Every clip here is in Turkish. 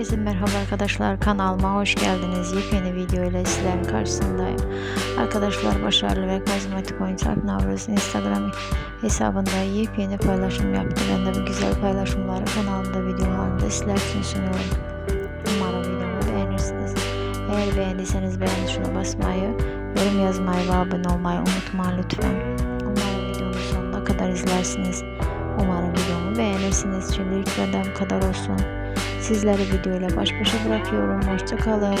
Herkese merhaba arkadaşlar kanalıma hoş geldiniz. Yepyeni video ile sizlerin karşısındayım. Arkadaşlar başarılı ve karizmatik oyuncu Alp Navruz Instagram hesabında yepyeni paylaşım yaptı. Ben de bu güzel paylaşımları kanalımda video halinde sizler için sunuyorum. Umarım videomu beğenirsiniz. Eğer beğendiyseniz beğen tuşuna basmayı, yorum yazmayı ve abone olmayı unutmayın lütfen. Umarım videonun sonuna kadar izlersiniz. Umarım videomu beğenirsiniz. Şimdilik benden bu kadar olsun. Sizleri videoyla baş başa bırakıyorum. Hoşça kalın.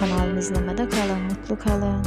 Kanalımı izlemede kalın. Mutlu kalın.